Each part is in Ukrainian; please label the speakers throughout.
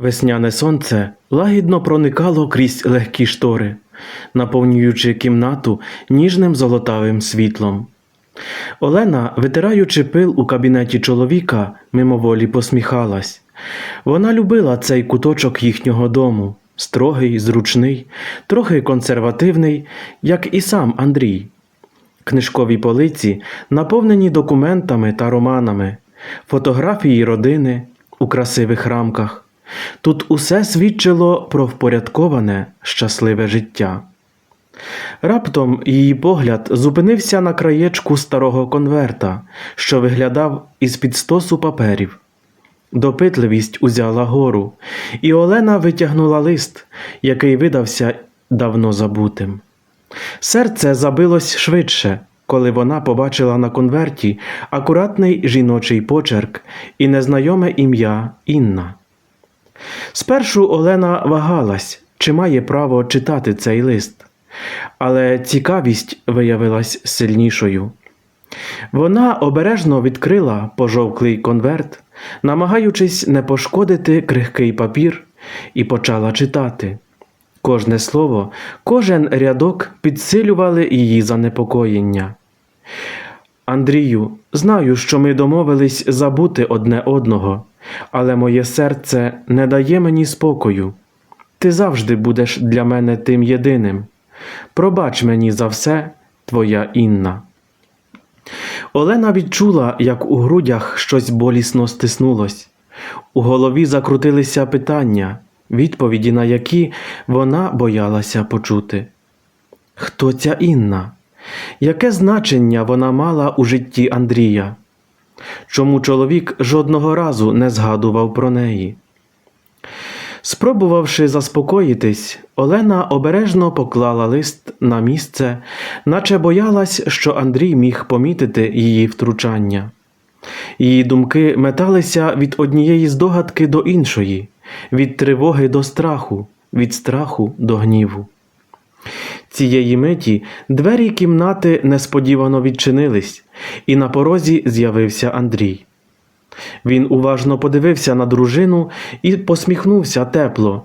Speaker 1: Весняне сонце лагідно проникало крізь легкі штори, наповнюючи кімнату ніжним золотавим світлом. Олена, витираючи пил у кабінеті чоловіка, мимоволі посміхалась. Вона любила цей куточок їхнього дому, строгий, зручний, трохи консервативний, як і сам Андрій. Книжкові полиці наповнені документами та романами, фотографії родини у красивих рамках. Тут усе свідчило про впорядковане, щасливе життя. Раптом її погляд зупинився на краєчку старого конверта, що виглядав із-під стосу паперів. Допитливість узяла гору, і Олена витягнула лист, який видався давно забутим. Серце забилось швидше, коли вона побачила на конверті акуратний жіночий почерк і незнайоме ім'я Інна. Спершу Олена вагалась, чи має право читати цей лист, але цікавість виявилась сильнішою. Вона обережно відкрила пожовклий конверт, намагаючись не пошкодити крихкий папір, і почала читати. Кожне слово, кожен рядок підсилювали її занепокоєння. Андрію, знаю, що ми домовились забути одне одного, але моє серце не дає мені спокою. Ти завжди будеш для мене тим єдиним. Пробач мені за все, твоя Інна. Олена відчула, як у грудях щось болісно стиснулось. У голові закрутилися питання, відповіді на які вона боялася почути. Хто ця Інна? Яке значення вона мала у житті Андрія? Чому чоловік жодного разу не згадував про неї? Спробувавши заспокоїтись, Олена обережно поклала лист на місце, наче боялась, що Андрій міг помітити її втручання. Її думки металися від однієї здогадки до іншої, від тривоги до страху, від страху до гніву. Цієї миті двері кімнати несподівано відчинились, і на порозі з'явився Андрій. Він уважно подивився на дружину і посміхнувся тепло,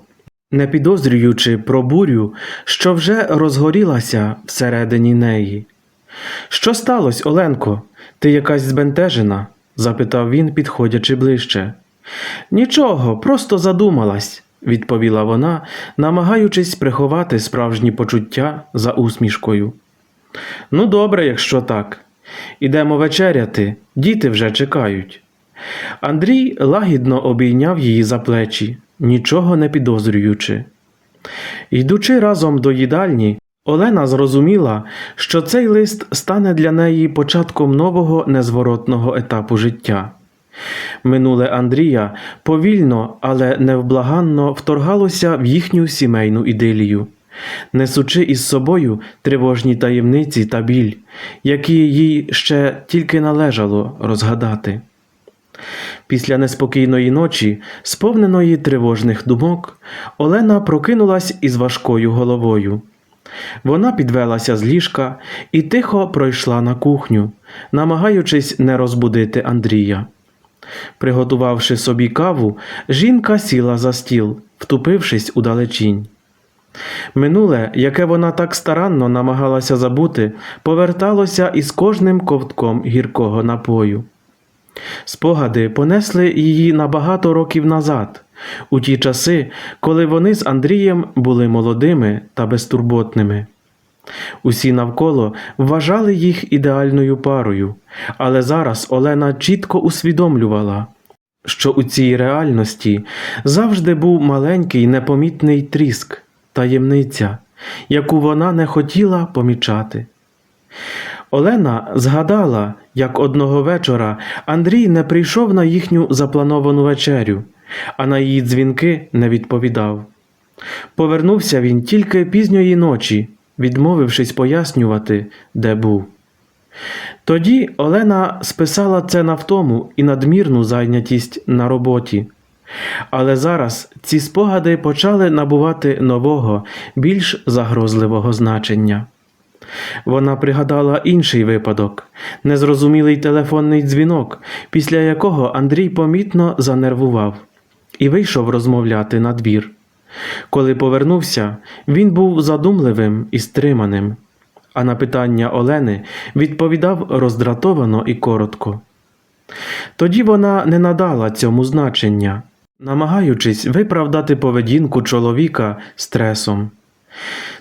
Speaker 1: не підозрюючи про бурю, що вже розгорілася всередині неї. Що сталося, Оленко? Ти якась збентежена? запитав він, підходячи ближче. Нічого, просто задумалась, відповіла вона, намагаючись приховати справжні почуття за усмішкою. Ну, добре, якщо так. Ідемо вечеряти, діти вже чекають. Андрій лагідно обійняв її за плечі, нічого не підозрюючи. Йдучи разом до їдальні, Олена зрозуміла, що цей лист стане для неї початком нового незворотного етапу життя. Минуле Андрія повільно, але невблаганно вторгалося в їхню сімейну ідилію, несучи із собою тривожні таємниці та біль, які їй ще тільки належало розгадати. Після неспокійної ночі, сповненої тривожних думок, Олена прокинулась із важкою головою. Вона підвелася з ліжка і тихо пройшла на кухню, намагаючись не розбудити Андрія. Приготувавши собі каву, жінка сіла за стіл, втупившись у далечінь. Минуле, яке вона так старанно намагалася забути, поверталося із кожним ковтком гіркого напою. Спогади понесли її на багато років назад, у ті часи, коли вони з Андрієм були молодими та безтурботними. Усі навколо вважали їх ідеальною парою, але зараз Олена чітко усвідомлювала, що у цій реальності завжди був маленький непомітний тріск, таємниця, яку вона не хотіла помічати. Олена згадала, як одного вечора Андрій не прийшов на їхню заплановану вечерю, а на її дзвінки не відповідав. Повернувся він тільки пізньої ночі, відмовившись пояснювати, де був. Тоді Олена списала це на втому і надмірну зайнятість на роботі. Але зараз ці спогади почали набувати нового, більш загрозливого значення. Вона пригадала інший випадок незрозумілий телефонний дзвінок, після якого Андрій помітно занервував. і вийшов розмовляти на двір. Коли повернувся, він був задумливим і стриманим, а на питання Олени відповідав роздратовано і коротко. Тоді вона не надала цьому значення, намагаючись виправдати поведінку чоловіка стресом.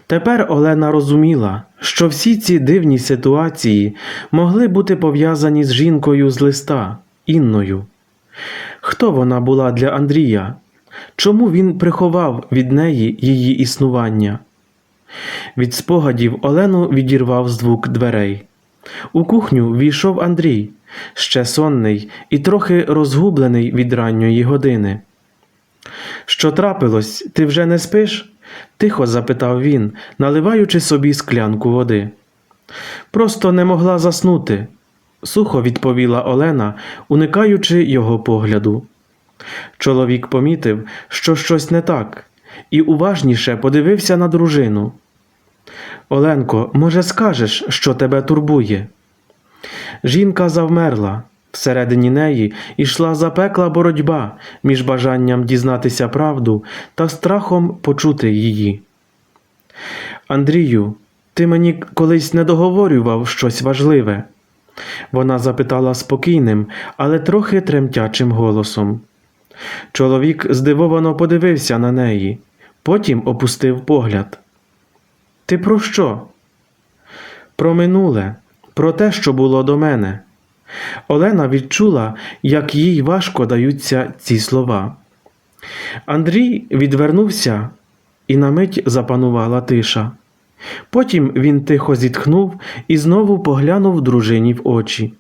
Speaker 1: Тепер Олена розуміла, що всі ці дивні ситуації могли бути пов'язані з жінкою з листа Інною. Хто вона була для Андрія? Чому він приховав від неї її існування? Від спогадів Олену відірвав звук дверей. У кухню війшов Андрій, ще сонний і трохи розгублений від ранньої години. Що трапилось, ти вже не спиш? тихо запитав він, наливаючи собі склянку води. Просто не могла заснути, сухо відповіла Олена, уникаючи його погляду. Чоловік помітив, що щось не так, і уважніше подивився на дружину. Оленко, може, скажеш, що тебе турбує? Жінка завмерла. Всередині неї йшла запекла боротьба між бажанням дізнатися правду та страхом почути її. Андрію, ти мені колись не договорював щось важливе. Вона запитала спокійним, але трохи тремтячим голосом. Чоловік здивовано подивився на неї, потім опустив погляд. Ти про що? Про минуле, про те, що було до мене. Олена відчула, як їй важко даються ці слова. Андрій відвернувся, і на мить запанувала тиша. Потім він тихо зітхнув і знову поглянув дружині в очі.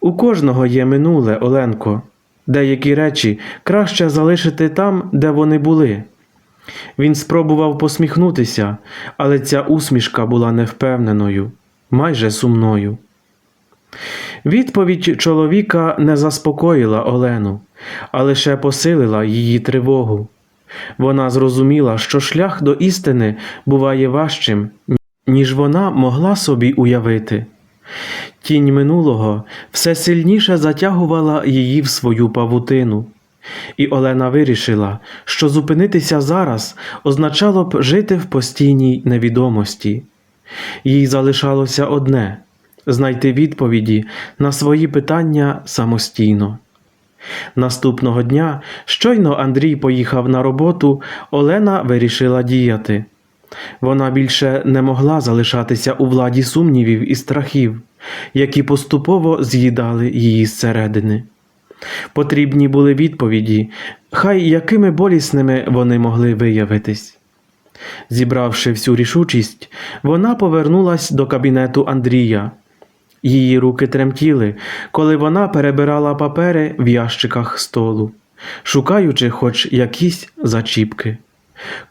Speaker 1: У кожного є минуле, Оленко. Деякі речі краще залишити там, де вони були. Він спробував посміхнутися, але ця усмішка була невпевненою, майже сумною. Відповідь чоловіка не заспокоїла Олену, а лише посилила її тривогу. Вона зрозуміла, що шлях до істини буває важчим, ніж вона могла собі уявити. Тінь минулого все сильніше затягувала її в свою павутину, і Олена вирішила, що зупинитися зараз означало б жити в постійній невідомості. Їй залишалося одне знайти відповіді на свої питання самостійно. Наступного дня, щойно Андрій поїхав на роботу, Олена вирішила діяти. Вона більше не могла залишатися у владі сумнівів і страхів, які поступово з'їдали її зсередини. Потрібні були відповіді, хай якими болісними вони могли виявитись. Зібравши всю рішучість, вона повернулась до кабінету Андрія. Її руки тремтіли, коли вона перебирала папери в ящиках столу, шукаючи хоч якісь зачіпки.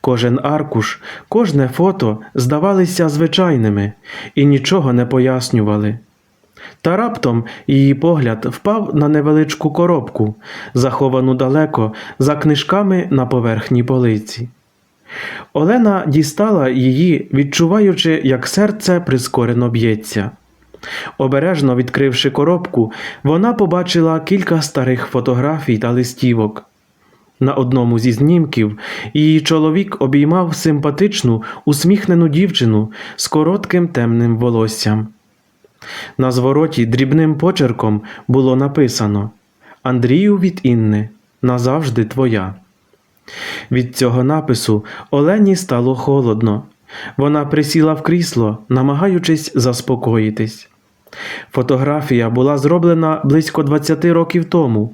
Speaker 1: Кожен аркуш, кожне фото здавалися звичайними і нічого не пояснювали. Та раптом її погляд впав на невеличку коробку, заховану далеко за книжками на поверхні полиці. Олена дістала її, відчуваючи, як серце прискорено б'ється. Обережно відкривши коробку, вона побачила кілька старих фотографій та листівок. На одному зі знімків її чоловік обіймав симпатичну, усміхнену дівчину з коротким темним волоссям. На звороті дрібним почерком було написано Андрію від Інни, назавжди твоя. Від цього напису Олені стало холодно. Вона присіла в крісло, намагаючись заспокоїтись. Фотографія була зроблена близько 20 років тому,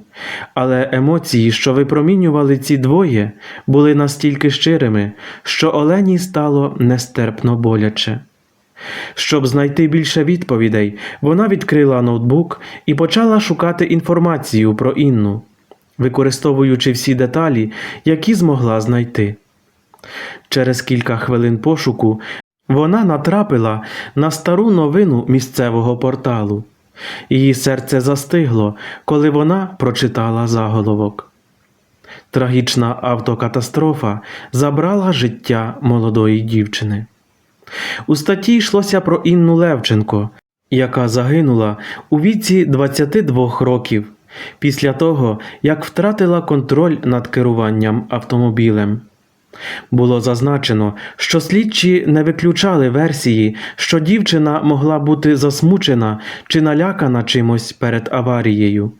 Speaker 1: але емоції, що випромінювали ці двоє, були настільки щирими, що Олені стало нестерпно боляче. Щоб знайти більше відповідей, вона відкрила ноутбук і почала шукати інформацію про Інну, використовуючи всі деталі, які змогла знайти. Через кілька хвилин пошуку вона натрапила на стару новину місцевого порталу. Її серце застигло, коли вона прочитала заголовок. Трагічна автокатастрофа забрала життя молодої дівчини. У статті йшлося про Інну Левченко, яка загинула у віці 22 років після того, як втратила контроль над керуванням автомобілем. Було зазначено, що слідчі не виключали версії, що дівчина могла бути засмучена чи налякана чимось перед аварією.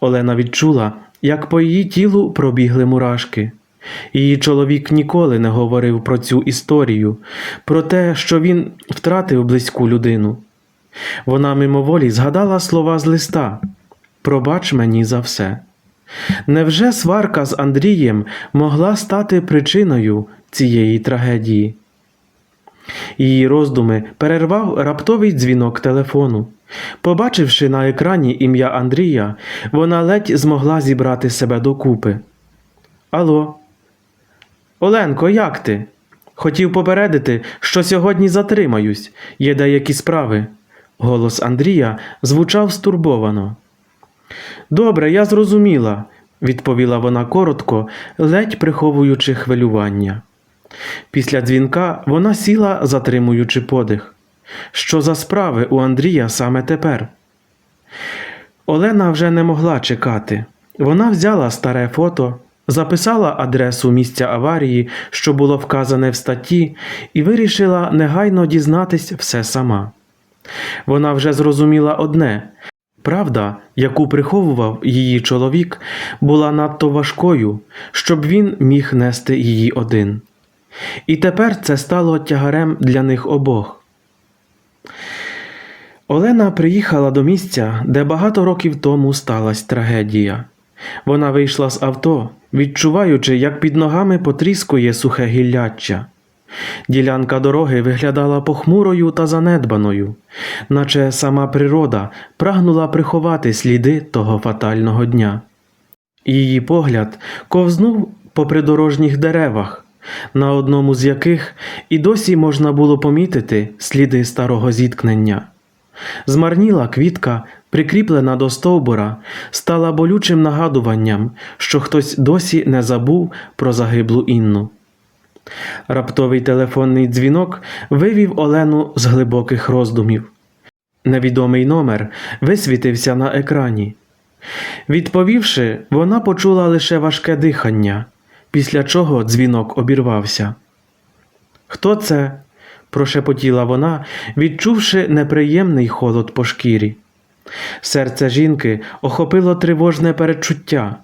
Speaker 1: Олена відчула, як по її тілу пробігли мурашки. Її чоловік ніколи не говорив про цю історію, про те, що він втратив близьку людину. Вона мимоволі згадала слова з листа Пробач мені за все. Невже сварка з Андрієм могла стати причиною цієї трагедії? Її роздуми перервав раптовий дзвінок телефону. Побачивши на екрані ім'я Андрія, вона ледь змогла зібрати себе докупи. Алло, Оленко, як ти? Хотів попередити, що сьогодні затримаюсь, є деякі справи. Голос Андрія звучав стурбовано. Добре, я зрозуміла, відповіла вона коротко, ледь приховуючи хвилювання. Після дзвінка вона сіла, затримуючи подих. Що за справи у Андрія саме тепер? Олена вже не могла чекати. Вона взяла старе фото, записала адресу місця аварії, що було вказане в статті, і вирішила негайно дізнатись все сама. Вона вже зрозуміла одне правда, яку приховував її чоловік, була надто важкою, щоб він міг нести її один. І тепер це стало тягарем для них обох. Олена приїхала до місця, де багато років тому сталася трагедія. Вона вийшла з авто, відчуваючи, як під ногами потріскує сухе гілляччя. Ділянка дороги виглядала похмурою та занедбаною, наче сама природа прагнула приховати сліди того фатального дня. Її погляд ковзнув по придорожніх деревах, на одному з яких і досі можна було помітити сліди старого зіткнення. Змарніла квітка, прикріплена до стовбура, стала болючим нагадуванням, що хтось досі не забув про загиблу Інну. Раптовий телефонний дзвінок вивів Олену з глибоких роздумів. Невідомий номер висвітився на екрані. Відповівши, вона почула лише важке дихання, після чого дзвінок обірвався. Хто це? прошепотіла вона, відчувши неприємний холод по шкірі. Серце жінки охопило тривожне перечуття.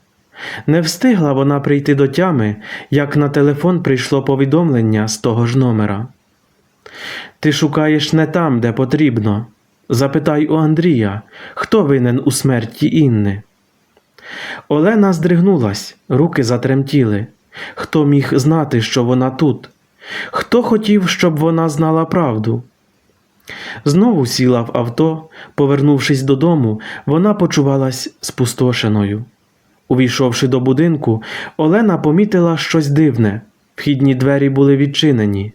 Speaker 1: Не встигла вона прийти до тями, як на телефон прийшло повідомлення з того ж номера. Ти шукаєш не там, де потрібно. Запитай у Андрія, хто винен у смерті Інни. Олена здригнулась, руки затремтіли. Хто міг знати, що вона тут? Хто хотів, щоб вона знала правду? Знову сіла в авто, повернувшись додому, вона почувалась спустошеною. Увійшовши до будинку, Олена помітила щось дивне. Вхідні двері були відчинені.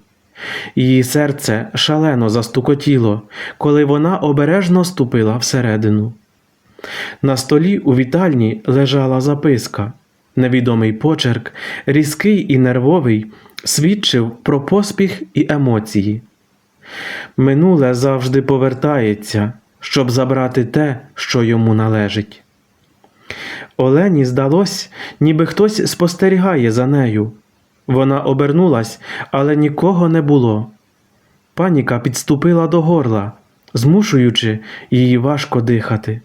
Speaker 1: Її серце шалено застукотіло, коли вона обережно ступила всередину. На столі у вітальні лежала записка. Невідомий почерк, різкий і нервовий, свідчив про поспіх і емоції. Минуле завжди повертається, щоб забрати те, що йому належить. Олені здалось, ніби хтось спостерігає за нею. Вона обернулась, але нікого не було. Паніка підступила до горла, змушуючи її важко дихати.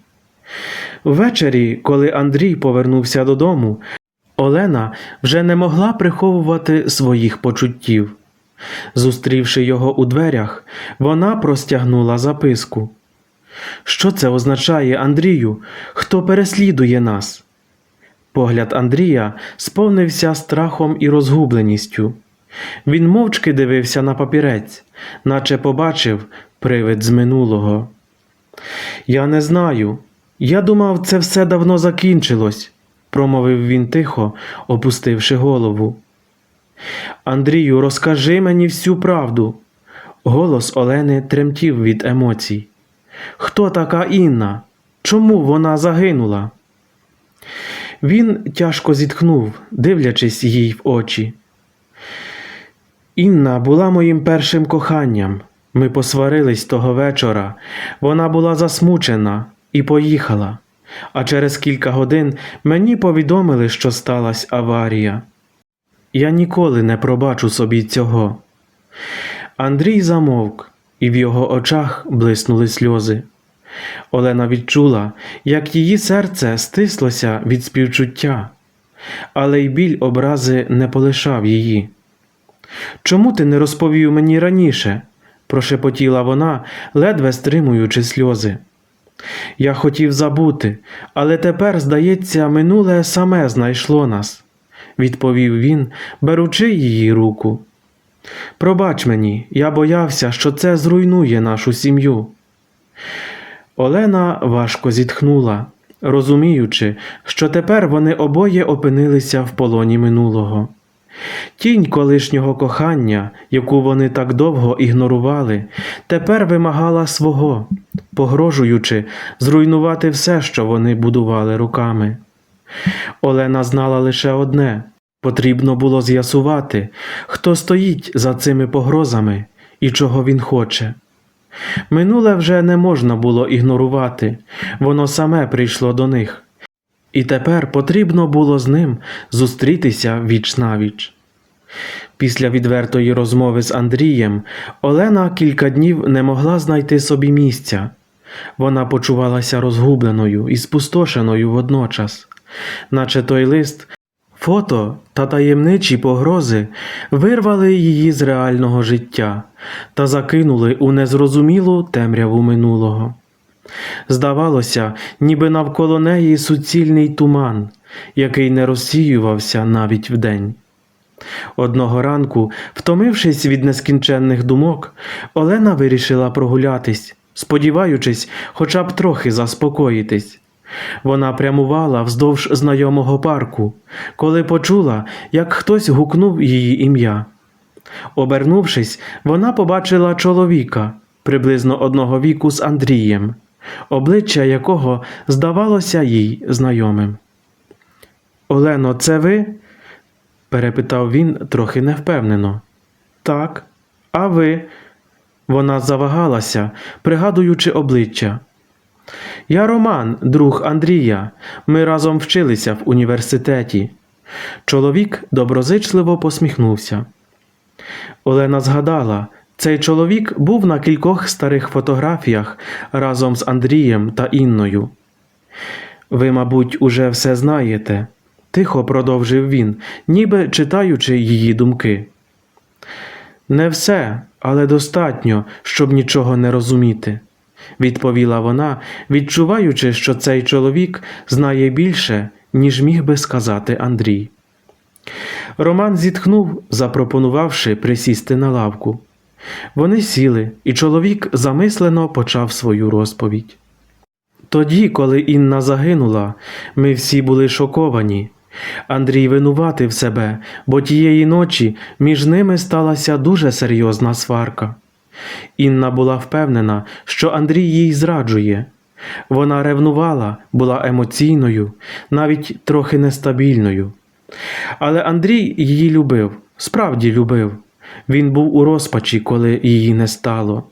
Speaker 1: Ввечері, коли Андрій повернувся додому, Олена вже не могла приховувати своїх почуттів. Зустрівши його у дверях, вона простягнула записку. Що це означає, Андрію? Хто переслідує нас? Погляд Андрія сповнився страхом і розгубленістю. Він мовчки дивився на папірець, наче побачив привид з минулого. Я не знаю. Я думав, це все давно закінчилось, промовив він тихо, опустивши голову. Андрію, розкажи мені всю правду. Голос Олени тремтів від емоцій. Хто така Інна? Чому вона загинула? Він тяжко зітхнув, дивлячись їй в очі. Інна була моїм першим коханням. Ми посварились того вечора. Вона була засмучена і поїхала. а через кілька годин мені повідомили, що сталася аварія. Я ніколи не пробачу собі цього. Андрій замовк, і в його очах блиснули сльози. Олена відчула, як її серце стислося від співчуття, але й біль образи не полишав її. Чому ти не розповів мені раніше? прошепотіла вона, ледве стримуючи сльози. Я хотів забути, але тепер, здається, минуле саме знайшло нас, відповів він, беручи її руку. Пробач мені, я боявся, що це зруйнує нашу сім'ю. Олена важко зітхнула, розуміючи, що тепер вони обоє опинилися в полоні минулого. Тінь колишнього кохання, яку вони так довго ігнорували, тепер вимагала свого, погрожуючи зруйнувати все, що вони будували руками. Олена знала лише одне потрібно було з'ясувати, хто стоїть за цими погрозами і чого він хоче. Минуле вже не можна було ігнорувати, воно саме прийшло до них. І тепер потрібно було з ним зустрітися віч навіч. Після відвертої розмови з Андрієм Олена кілька днів не могла знайти собі місця. Вона почувалася розгубленою і спустошеною водночас, наче той лист, фото та таємничі погрози вирвали її з реального життя та закинули у незрозумілу темряву минулого. Здавалося, ніби навколо неї суцільний туман, який не розсіювався навіть вдень. Одного ранку, втомившись від нескінченних думок, Олена вирішила прогулятись, сподіваючись хоча б трохи заспокоїтись. Вона прямувала вздовж знайомого парку, коли почула, як хтось гукнув її ім'я. Обернувшись, вона побачила чоловіка, приблизно одного віку з Андрієм, обличчя якого здавалося їй знайомим. Олено, це ви? перепитав він трохи невпевнено. Так, а ви? Вона завагалася, пригадуючи обличчя. Я Роман, друг Андрія. Ми разом вчилися в університеті. Чоловік доброзичливо посміхнувся. Олена згадала, цей чоловік був на кількох старих фотографіях разом з Андрієм та Інною. Ви, мабуть, уже все знаєте, тихо продовжив він, ніби читаючи її думки. Не все, але достатньо, щоб нічого не розуміти, відповіла вона, відчуваючи, що цей чоловік знає більше, ніж міг би сказати Андрій. Роман зітхнув, запропонувавши присісти на лавку. Вони сіли, і чоловік замислено почав свою розповідь. Тоді, коли Інна загинула, ми всі були шоковані. Андрій винуватив себе, бо тієї ночі між ними сталася дуже серйозна сварка. Інна була впевнена, що Андрій їй зраджує. Вона ревнувала, була емоційною, навіть трохи нестабільною. Але Андрій її любив, справді любив. Він був у розпачі, коли її не стало.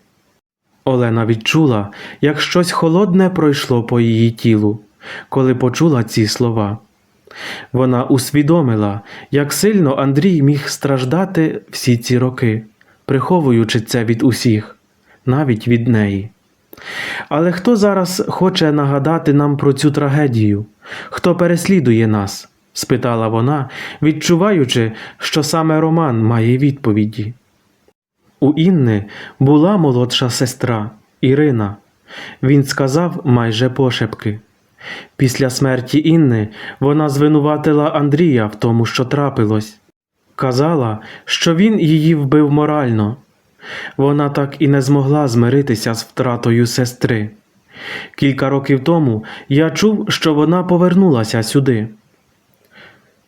Speaker 1: Олена відчула, як щось холодне пройшло по її тілу, коли почула ці слова. Вона усвідомила, як сильно Андрій міг страждати всі ці роки, приховуючи це від усіх, навіть від неї. Але хто зараз хоче нагадати нам про цю трагедію? Хто переслідує нас? спитала вона, відчуваючи, що саме Роман має відповіді. У Інни була молодша сестра Ірина. Він сказав майже пошепки. Після смерті Інни вона звинуватила Андрія в тому, що трапилось. Казала, що він її вбив морально. Вона так і не змогла змиритися з втратою сестри. Кілька років тому я чув, що вона повернулася сюди.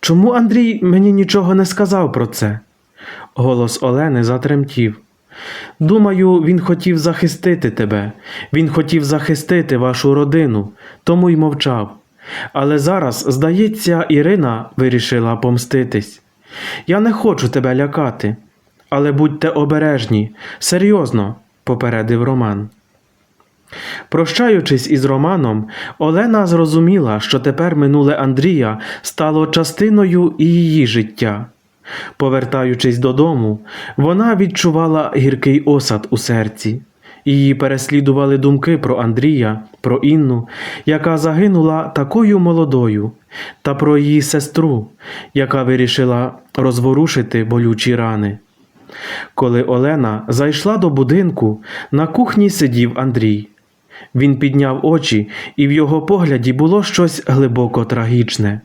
Speaker 1: Чому Андрій мені нічого не сказав про це? Голос Олени затремтів. Думаю, він хотів захистити тебе, він хотів захистити вашу родину, тому й мовчав. Але зараз, здається, Ірина вирішила помститись. Я не хочу тебе лякати, але будьте обережні, серйозно, попередив Роман. Прощаючись із Романом, Олена зрозуміла, що тепер минуле Андрія стало частиною і її життя. Повертаючись додому, вона відчувала гіркий осад у серці. Її переслідували думки про Андрія, про Інну, яка загинула такою молодою, та про її сестру, яка вирішила розворушити болючі рани. Коли Олена зайшла до будинку, на кухні сидів Андрій. Він підняв очі, і в його погляді було щось глибоко трагічне.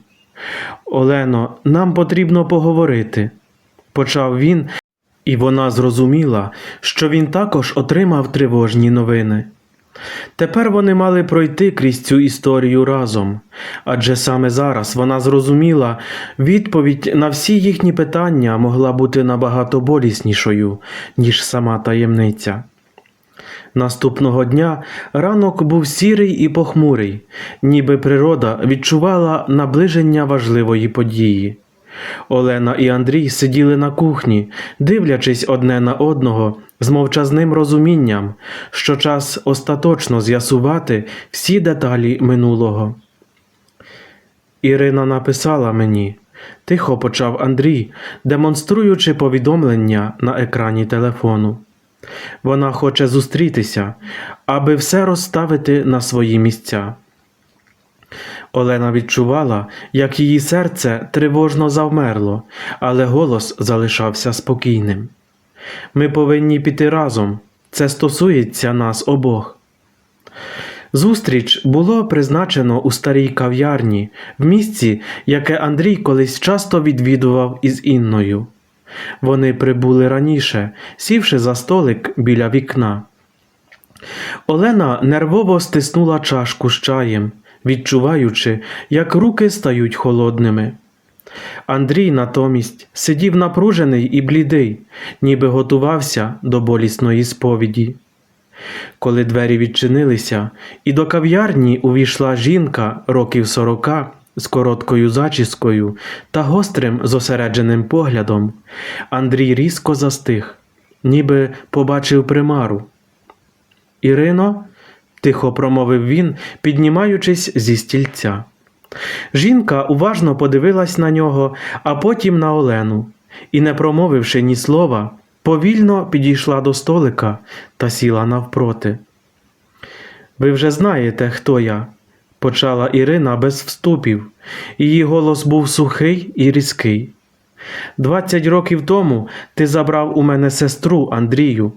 Speaker 1: Олено, нам потрібно поговорити, почав він, і вона зрозуміла, що він також отримав тривожні новини. Тепер вони мали пройти крізь цю історію разом, адже саме зараз вона зрозуміла, відповідь на всі їхні питання могла бути набагато боліснішою, ніж сама таємниця. Наступного дня ранок був сірий і похмурий, ніби природа відчувала наближення важливої події. Олена і Андрій сиділи на кухні, дивлячись одне на одного з мовчазним розумінням, що час остаточно з'ясувати всі деталі минулого. Ірина написала мені, тихо почав Андрій, демонструючи повідомлення на екрані телефону. Вона хоче зустрітися, аби все розставити на свої місця. Олена відчувала, як її серце тривожно завмерло, але голос залишався спокійним. Ми повинні піти разом. Це стосується нас обох. Зустріч було призначено у старій кав'ярні, в місці, яке Андрій колись часто відвідував із Інною. Вони прибули раніше, сівши за столик біля вікна. Олена нервово стиснула чашку з чаєм, відчуваючи, як руки стають холодними. Андрій натомість сидів напружений і блідий, ніби готувався до болісної сповіді. Коли двері відчинилися, і до кав'ярні увійшла жінка років сорока з короткою зачіскою та гострим зосередженим поглядом, Андрій різко застиг, ніби побачив примару. Ірино, тихо промовив він, піднімаючись зі стільця. Жінка уважно подивилась на нього, а потім на Олену, і, не промовивши ні слова, повільно підійшла до столика та сіла навпроти. Ви вже знаєте, хто я, почала Ірина без вступів. Її голос був сухий і різкий. Двадцять років тому ти забрав у мене сестру Андрію.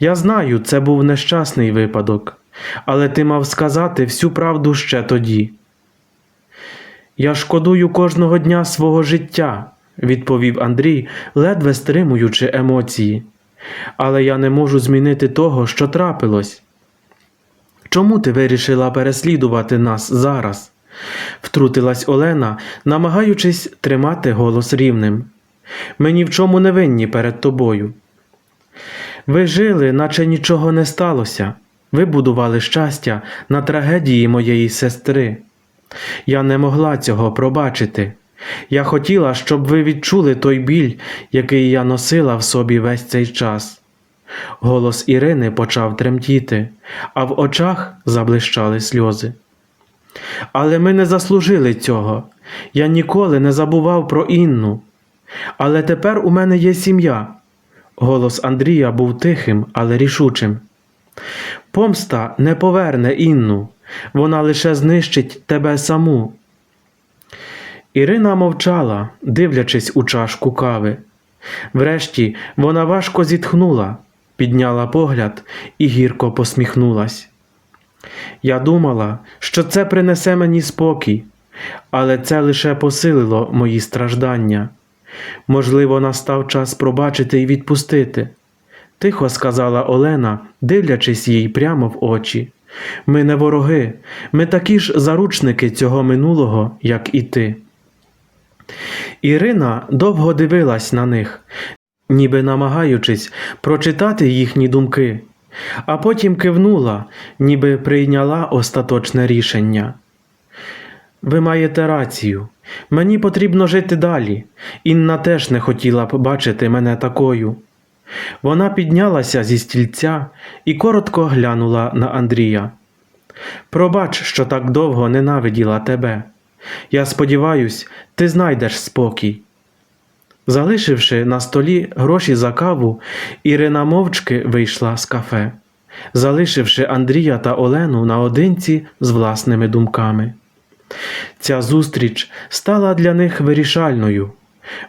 Speaker 1: Я знаю, це був нещасний випадок, але ти мав сказати всю правду ще тоді. Я шкодую кожного дня свого життя, відповів Андрій, ледве стримуючи емоції. Але я не можу змінити того, що трапилось. Чому ти вирішила переслідувати нас зараз? втрутилась Олена, намагаючись тримати голос рівним. Ми ні в чому не винні перед тобою. Ви жили, наче нічого не сталося. Ви будували щастя на трагедії моєї сестри. Я не могла цього пробачити. Я хотіла, щоб ви відчули той біль, який я носила в собі весь цей час. Голос Ірини почав тремтіти, а в очах заблищали сльози. Але ми не заслужили цього. Я ніколи не забував про Інну. Але тепер у мене є сім'я. Голос Андрія був тихим, але рішучим. Помста не поверне Інну, вона лише знищить тебе саму. Ірина мовчала, дивлячись у чашку кави. Врешті вона важко зітхнула, підняла погляд і гірко посміхнулась. Я думала, що це принесе мені спокій, але це лише посилило мої страждання. Можливо, настав час пробачити і відпустити, тихо сказала Олена, дивлячись їй прямо в очі. Ми не вороги, ми такі ж заручники цього минулого, як і ти. Ірина довго дивилась на них, ніби намагаючись прочитати їхні думки, а потім кивнула, ніби прийняла остаточне рішення. Ви маєте рацію. Мені потрібно жити далі. Інна теж не хотіла б бачити мене такою. Вона піднялася зі стільця і коротко глянула на Андрія. Пробач, що так довго ненавиділа тебе. Я сподіваюсь, ти знайдеш спокій. Залишивши на столі гроші за каву, Ірина мовчки вийшла з кафе, залишивши Андрія та Олену наодинці з власними думками. Ця зустріч стала для них вирішальною.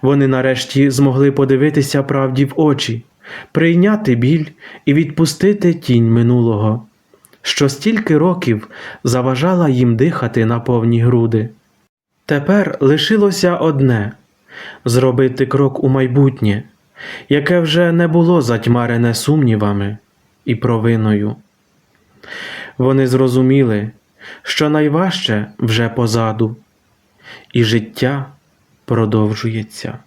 Speaker 1: Вони нарешті змогли подивитися правді в очі, прийняти біль і відпустити тінь минулого, що стільки років заважала їм дихати на повні груди. Тепер лишилося одне зробити крок у майбутнє, яке вже не було затьмарене сумнівами і провиною. Вони зрозуміли, що найважче вже позаду, і життя продовжується.